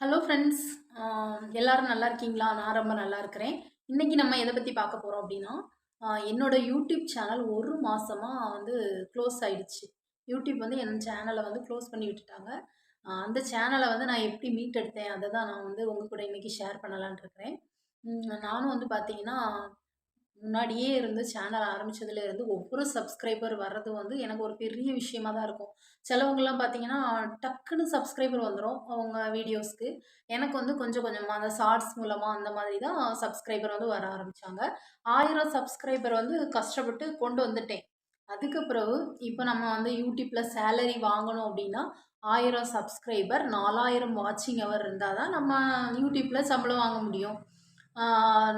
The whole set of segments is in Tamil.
ஹலோ ஃப்ரெண்ட்ஸ் um, எல்லாரும் நல்லா இருக்கீங்களா? நான் ரொம்ப நல்லா இருக்கிறேன். இன்றைக்கி நம்ம எதை பற்றி பார்க்க போகிறோம் அப்படின்னா என்னோடய என்னோட யூடியூப் சேனல் ஒரு மாதமாக வந்து க்ளோஸ் ஆகிடுச்சு யூடியூப் வந்து என் சேனலை வந்து க்ளோஸ் பண்ணி விட்டுட்டாங்க. அந்த சேனலை வந்து நான் எப்படி மீட் எடுத்தேன் அதை தான் நான் வந்து உங்கள் கூட இன்றைக்கி ஷேர் பண்ணலான்னு இருக்கிறேன். நானும் வந்து பார்த்தீங்கன்னா முன்னாடியே இருந்து சேனல் ஆரம்பித்ததுலேருந்து ஒவ்வொரு சப்ஸ்கிரைபர் வர்றது வந்து எனக்கு ஒரு பெரிய விஷயமா தான் இருக்கும். சிலவங்கெல்லாம் பார்த்தீங்கன்னா டக்குன்னு சப்ஸ்கிரைபர் வந்துடும் அவங்க வீடியோஸ்க்கு எனக்கு வந்து கொஞ்சம் கொஞ்சமாக அந்த ஷார்ட்ஸ் மூலமாக அந்த மாதிரி தான் சப்ஸ்கிரைபர் வந்து வர ஆரம்பித்தாங்க ஆயிரம் சப்ஸ்கிரைபர் வந்து கஷ்டப்பட்டு கொண்டு வந்துட்டேன். அதுக்கு பிறகு இப்போ நம்ம வந்து யூடியூப்பில் சேலரி வாங்கணும் அப்படின்னா ஆயிரம் சப்ஸ்கிரைபர் நாலாயிரம் வாட்சிங் ஹவர் இருந்தால் தான் நம்ம யூடியூப்பில் சம்பளம் வாங்க முடியும்.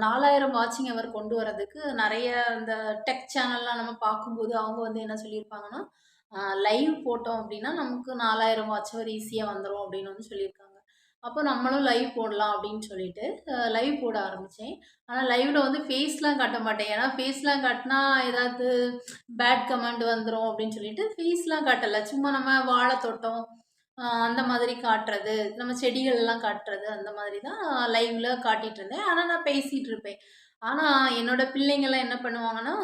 நாலாயிரம் வாட்சிங் அவர் கொண்டு வரதுக்கு நிறைய இந்த டெக் சேனல்லாம் நம்ம பார்க்கும்போது அவங்க வந்து என்ன சொல்லியிருப்பாங்கன்னா லைவ் போட்டோம் அப்படின்னா நமக்கு நாலாயிரம் வாட்ச் ஈஸியாக வந்துடும் அப்படின்னு வந்து சொல்லியிருக்காங்க. அப்போ நம்மளும் லைவ் போடலாம் அப்படின்னு சொல்லிட்டு லைவ் போட ஆரம்பித்தேன் ஆனால் லைவில் வந்து ஃபேஸ்லாம் காட்ட மாட்டேன். ஏன்னா ஃபேஸ்லாம் காட்டினா ஏதாவது பேட் கமெண்ட் வந்துடும் அப்படின்னு சொல்லிட்டு ஃபேஸ்லாம் காட்டலை. சும்மா நம்ம வாழை தொட்டோம் அந்த மாதிரி காட்டுறது நம்ம செடிகள் எல்லாம் காட்டுறது அந்த மாதிரி தான் லைவ்ல காட்டிட்டு இருந்தேன் ஆனால் நான் பேசிட்டு இருப்பேன் ஆனால் என்னோட பிள்ளைங்கள்லாம் என்ன பண்ணுவாங்கன்னா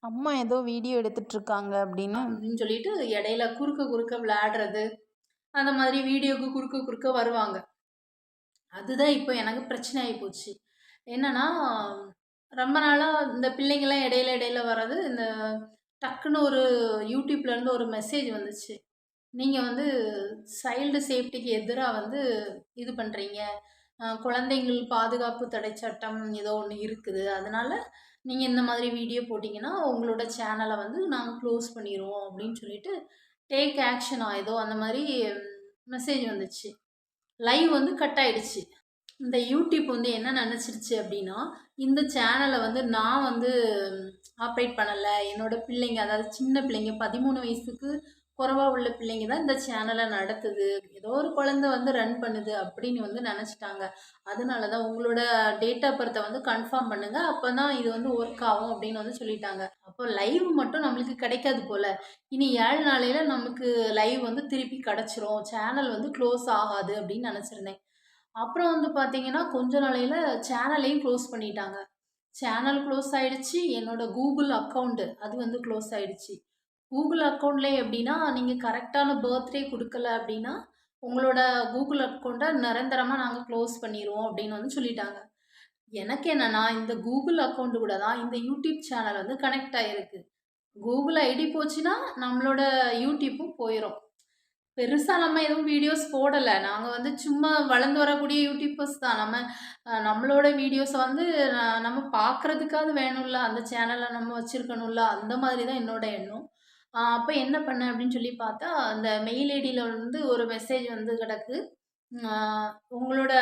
அம்மா ஏதோ வீடியோ எடுத்துட்டு இருக்காங்க அப்படின்னு. அப்படின்னு சொல்லிட்டு இடையில குறுக்க குறுக்க விளையாடுறது அந்த மாதிரி வீடியோக்கு குறுக்க குறுக்க வருவாங்க. அதுதான் இப்போ எனக்கு பிரச்சனை ஆகி போச்சு. என்னன்னா ரொம்ப நாளாக இந்த பிள்ளைங்கள்லாம் இடையில இடையில வர்றது இந்த டக்குன்னு ஒரு யூடியூப்ல இருந்து ஒரு மெசேஜ் வந்துச்சு. நீங்கள் வந்து சைல்டு சேஃப்டிக்கு எதிராக வந்து இது பண்ணுறீங்க குழந்தைங்கள் பாதுகாப்பு தடை சட்டம் ஏதோ ஒன்று இருக்குது. அதனால் நீங்கள் இந்த மாதிரி வீடியோ போட்டிங்கன்னா உங்களோட சேனலை வந்து நாங்கள் க்ளோஸ் பண்ணிடுவோம் அப்படின்னு சொல்லிட்டு டேக் ஆக்ஷன் ஏதோ அந்த மாதிரி மெசேஜ் வந்துச்சு. லைவ் வந்து கட் ஆயிடுச்சு. இந்த யூடியூப் வந்து என்ன நினச்சிருச்சு அப்படின்னா இந்த சேனலை வந்து நான் வந்து ஆப்ரேட் பண்ணலை. என்னோட பிள்ளைங்க அதாவது சின்ன பிள்ளைங்க பதிமூணு வயசுக்கு குறவாக உள்ள பிள்ளைங்க தான் இந்த சேனலை நடத்துது. ஏதோ ஒரு குழந்தை வந்து ரன் பண்ணுது அப்படின்னு வந்து நினச்சிட்டாங்க. அதனால தான் உங்களோட டேட் ஆஃப் பர்த்தை வந்து கன்ஃபார்ம் பண்ணுங்கள் அப்போ தான் இது வந்து ஒர்க் ஆகும் அப்படின்னு வந்து சொல்லிட்டாங்க. அப்போ லைவ் மட்டும் நம்மளுக்கு கிடைக்காது போல். இனி ஏழு நாளையில் நமக்கு லைவ் வந்து திருப்பி கிடச்சிரும். சேனல் வந்து க்ளோஸ் ஆகாது அப்படின்னு நினச்சிருந்தேன். அப்புறம் வந்து பார்த்தீங்கன்னா கொஞ்ச நாளையில் சேனலையும் க்ளோஸ் பண்ணிட்டாங்க. சேனல் க்ளோஸ் ஆயிடுச்சு. என்னோட கூகுள் அக்கௌண்ட்டு அது வந்து க்ளோஸ் ஆயிடுச்சு. கூகுள் அக்கௌண்ட்லேயே எப்படின்னா நீங்கள் கரெக்டான பர்த்டே கொடுக்கல அப்படின்னா உங்களோட கூகுள் அக்கௌண்ட்டை நிரந்தரமாக நாங்கள் க்ளோஸ் பண்ணிடுவோம் அப்படின்னு வந்து சொல்லிட்டாங்க. எனக்கு என்னென்னா இந்த கூகுள் அக்கௌண்ட்டு கூட தான் இந்த யூடியூப் சேனல் வந்து கனெக்ட் ஆகிருக்கு கூகுள் ஐடி போச்சுன்னா நம்மளோட யூடியூப்பும் போயிடும் பெருசாக நம்ம எதுவும் வீடியோஸ் போடலை. நாங்கள் வந்து சும்மா வளர்ந்து வரக்கூடிய யூடியூபர்ஸ் தான். நம்ம நம்மளோட வீடியோஸை வந்து நம்ம பார்க்குறதுக்காவது வேணும்ல. அந்த சேனலை நம்ம வச்சுருக்கணும்ல. அந்த மாதிரி தான் என்னோட எண்ணம். அப்போ என்ன பண்ணேன் அப்படின்னு சொல்லி பார்த்தா அந்த மெயில் ஐடியில் வந்து ஒரு மெசேஜ் வந்து கிடக்கு. உங்களோட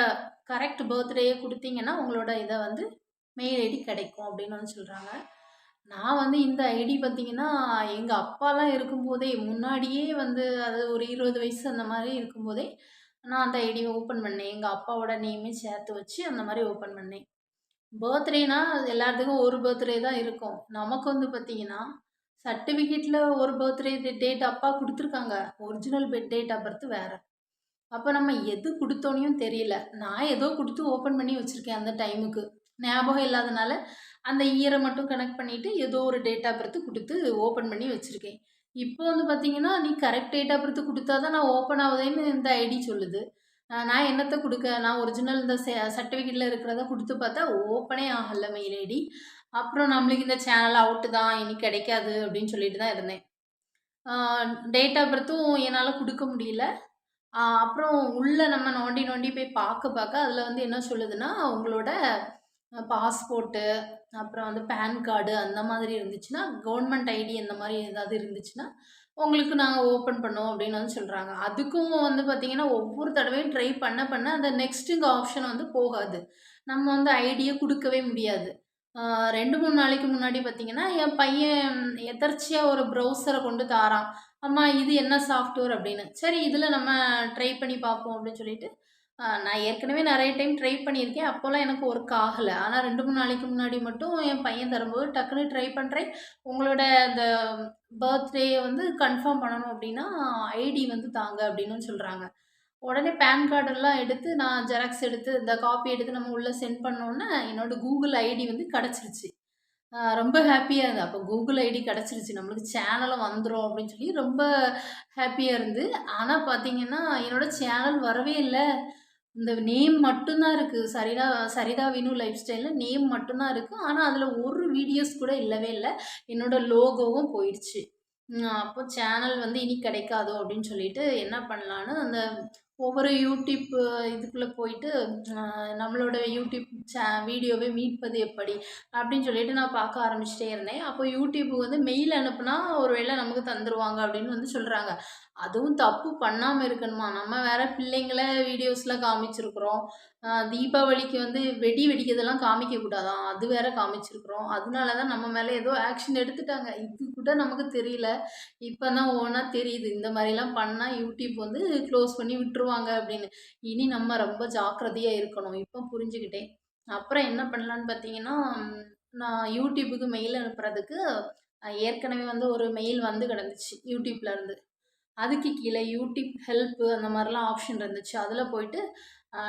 கரெக்ட் பர்த்டேயே கொடுத்தீங்கன்னா உங்களோட இதை வந்து மெயில் ஐடி கிடைக்கும் அப்படின்னு வந்து சொல்கிறாங்க நான் வந்து இந்த ஐடி பார்த்தீங்கன்னா எங்கள் அப்பாலாம் இருக்கும்போதே முன்னாடியே வந்து அது ஒரு இருபது வயசு அந்த மாதிரி இருக்கும்போதே நான் அந்த ஐடியை ஓப்பன் பண்ணேன். எங்கள் அப்பாவோட நேமே சேர்த்து வச்சு அந்த மாதிரி ஓப்பன் பண்ணேன். பர்த்டேனா எல்லாத்துக்கும் ஒரு பர்த்டே தான் இருக்கும். நமக்கு வந்து பார்த்தீங்கன்னா சர்டிஃபிகேட்டில் ஒரு பர்த்டே டேட் அப்பா கொடுத்துருக்காங்க. ஒரிஜினல் பெட் டேட் ஆஃப் பர்த் வேறு. அப்போ நம்ம எது கொடுத்தோனையும் தெரியல. நான் ஏதோ கொடுத்து ஓப்பன் பண்ணி வச்சுருக்கேன் அந்த டைமுக்கு ஞாபகம் இல்லாதனால அந்த இயரை மட்டும் கனெக்ட் பண்ணிவிட்டு ஏதோ ஒரு டேட் ஆஃப் பர்த் கொடுத்து ஓப்பன் பண்ணி வச்சுருக்கேன். இப்போ வந்து பார்த்தீங்கன்னா நீ கரெக்ட் டேட் ஆஃப் பர்த் கொடுத்தா தான் நான் ஓப்பன் ஆகுதேன்னு இந்த ஐடி சொல்லுது. நான் என்னத்தை கொடுக்க? நான் ஒரிஜினல் இந்த சர்டிஃபிகேட்டில் இருக்கிறத கொடுத்து பார்த்தா ஓப்பனே ஆகலை மெயில் ஐடி அப்புறம் நம்மளுக்கு இந்த சேனல் அவுட்டு தான் இனி கிடைக்காது அப்படின்னு சொல்லிட்டு தான் இருந்தேன். டேட் ஆஃப் பர்த்தும் என்னால் கொடுக்க முடியல. அப்புறம் உள்ளே நம்ம நோண்டி நோண்டி போய் பார்க்க பார்க்க அதில் வந்து என்ன சொல்லுதுன்னா உங்களோட பாஸ்போர்ட்டு அப்புறம் வந்து பேன் கார்டு அந்த மாதிரி இருந்துச்சுன்னா கவர்மெண்ட் ஐடி அந்த மாதிரி ஏதாவது இருந்துச்சுன்னா உங்களுக்கு நாங்கள் ஓப்பன் பண்ணோம் அப்படின்னு வந்து சொல்கிறாங்க அதுக்கும் வந்து பார்த்திங்கன்னா ஒவ்வொரு தடவையும் ட்ரை பண்ண பண்ண அந்த நெக்ஸ்ட்டுங்க ஆப்ஷன் வந்து போகாது. நம்ம வந்து ஐடியை கொடுக்கவே முடியாது. ரெண்டு மூணு நாளைக்கு முன்னாடி பார்த்தீங்கன்னா என் பையன் எதர்ச்சியாக ஒரு ப்ரௌசரை கொண்டு தாரான் அம்மா இது என்ன சாஃப்ட்வேர் அப்படின்னு. சரி இதில் நம்ம ட்ரை பண்ணி பார்ப்போம் அப்படின்னு சொல்லிட்டு நான் ஏற்கனவே நிறைய டைம் ட்ரை பண்ணியிருக்கேன். அப்போல்லாம் எனக்கு ஒர்க் ஆகலை. ஆனால் ரெண்டு மூணு நாளைக்கு முன்னாடி மட்டும் என் பையன் தரும்போது டக்குன்னு ட்ரை பண்ணுறேன் உங்களோட அந்த பர்த்டேயை வந்து கன்ஃபார்ம் பண்ணணும் அப்படின்னா ஐடி வந்து தாங்க அப்படின்னு சொல்கிறாங்க உடனே பேன் கார்டெல்லாம் எடுத்து நான் ஜெராக்ஸ் எடுத்து இந்த காப்பி எடுத்து நம்ம உள்ளே சென்ட் பண்ணோன்னே என்னோடய கூகுள் ஐடி வந்து கிடச்சிருச்சு. ரொம்ப ஹாப்பியாக இருந்தது அப்போ கூகுள் ஐடி கிடச்சிருச்சு. நம்மளுக்கு சேனலும் வந்துடும் அப்படின்னு சொல்லி ரொம்ப ஹாப்பியாக இருந்து. ஆனால் பார்த்தீங்கன்னா என்னோடய சேனல் வரவே இல்லை. இந்த நேம் மட்டும்தான் இருக்குது சரிதா சரிதா வினு லைஃப் ஸ்டைலில் நேம் மட்டும்தான் இருக்குது ஆனால் அதில் ஒரு வீடியோஸ் கூட இல்லவே இல்லை. என்னோடய லோகோவும் போயிடுச்சு. அப்போ சேனல் வந்து இனி கிடைக்காதோ அப்படின்னு சொல்லிட்டு என்ன பண்ணலான்னு அந்த ஒவ்வொரு யூடியூப் இதுக்குள்ளே போயிட்டு நம்மளோட யூடியூப் சே வீடியோவை மீட்பது எப்படி? அப்படின்னு சொல்லிட்டு நான் பார்க்க ஆரம்பிச்சிட்டே இருந்தேன். அப்போ யூடியூப்புக்கு வந்து மெயில் அனுப்புனா ஒரு வேளை நமக்கு தந்துடுவாங்க அப்படின்னு வந்து சொல்கிறாங்க அதுவும் தப்பு பண்ணாமல் இருக்கணுமா? நம்ம வேற பிள்ளைங்கள வீடியோஸ்லாம் காமிச்சிருக்கிறோம். தீபாவளிக்கு வந்து வெடி வெடிக்கிறதெல்லாம் காமிக்கக்கூடாதான் அது வேற காமிச்சிருக்கிறோம். அதனால தான் நம்ம மேலே ஏதோ ஆக்ஷன் எடுத்துட்டாங்க. இது கூட நமக்கு தெரியல. இப்போ தான் ஓனாக தெரியுது. இந்த மாதிரிலாம் பண்ணால் யூடியூப் வந்து க்ளோஸ் பண்ணி விட்டுருவாங்க அப்படின்னு. இனி நம்ம ரொம்ப ஜாக்கிரதையாக இருக்கணும். இப்போ புரிஞ்சுக்கிட்டேன். அப்புறம் என்ன பண்ணலான்னு பார்த்தீங்கன்னா நான் யூடியூப்புக்கு மெயில் அனுப்புறதுக்கு ஏற்கனவே வந்து ஒரு மெயில் வந்து கிடந்துச்சு. யூடியூப்லேருந்து அதுக்கு கீழே யூடியூப் ஹெல்ப்பு அந்த மாதிரிலாம் ஆப்ஷன் இருந்துச்சு. அதில் போயிட்டு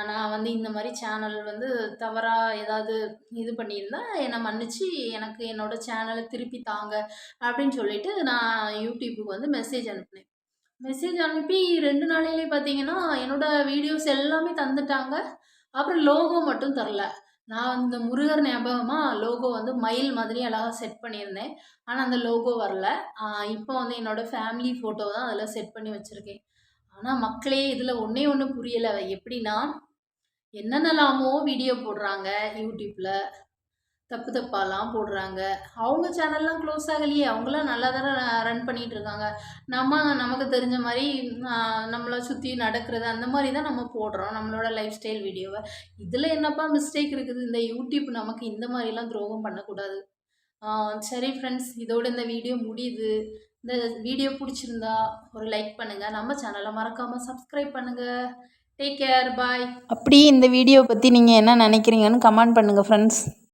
நான் வந்து இந்த மாதிரி சேனல் வந்து தவறாக ஏதாவது இது பண்ணியிருந்தா என்னை மன்னிச்சு எனக்கு என்னோடய சேனலை திருப்பி தாங்க அப்படின்னு சொல்லிட்டு நான் யூடியூப்புக்கு வந்து மெசேஜ் அனுப்பினேன். மெசேஜ் அனுப்பி ரெண்டு நாளையிலே பார்த்தீங்கன்னா என்னோடய வீடியோஸ் எல்லாமே தந்துட்டாங்க. அப்புறம் லோகோ மட்டும் தரல. நான் அந்த முருகர் ஞாபகமாக லோகோ வந்து மயில் மாதிரி அழகாக செட் பண்ணியிருந்தேன். ஆனால் அந்த லோகோ வரல. இப்போ வந்து என்னோடய ஃபேமிலி ஃபோட்டோ தான் அதில் செட் பண்ணி வச்சுருக்கேன். ஆனால் மக்களே இதில் ஒன்றே ஒன்று புரியலை. எப்படின்னா என்னென்னலாமோ வீடியோ போடுறாங்க யூடியூப்பில் தப்பு தப்பாலாம் போடுறாங்க. அவங்க சேனல்லாம் க்ளோஸ் ஆகலையே. அவங்களாம் நல்லா தானே ரன் பண்ணிகிட்டு இருக்காங்க நம்ம நமக்கு தெரிஞ்ச மாதிரி நம்மளை சுற்றி நடக்கிறது அந்த மாதிரி தான் நம்ம போடுறோம் நம்மளோட லைஃப் ஸ்டைல் வீடியோவை இதில் என்னப்பா மிஸ்டேக் இருக்குது? இந்த யூடியூப் நமக்கு இந்த மாதிரிலாம் துரோகம் பண்ணக்கூடாது. சரி ஃப்ரெண்ட்ஸ் இதோட இந்த வீடியோ முடியுது. இந்த வீடியோ பிடிச்சிருந்தா ஒரு லைக் பண்ணுங்கள் நம்ம சேனலை மறக்காமல் சப்ஸ்கிரைப் பண்ணுங்கள் டேக் கேர் பாய் அப்படி இந்த வீடியோ பற்றி நீங்கள் என்ன நினைக்கிறீங்கன்னு கமெண்ட் பண்ணுங்கள் ஃப்ரெண்ட்ஸ்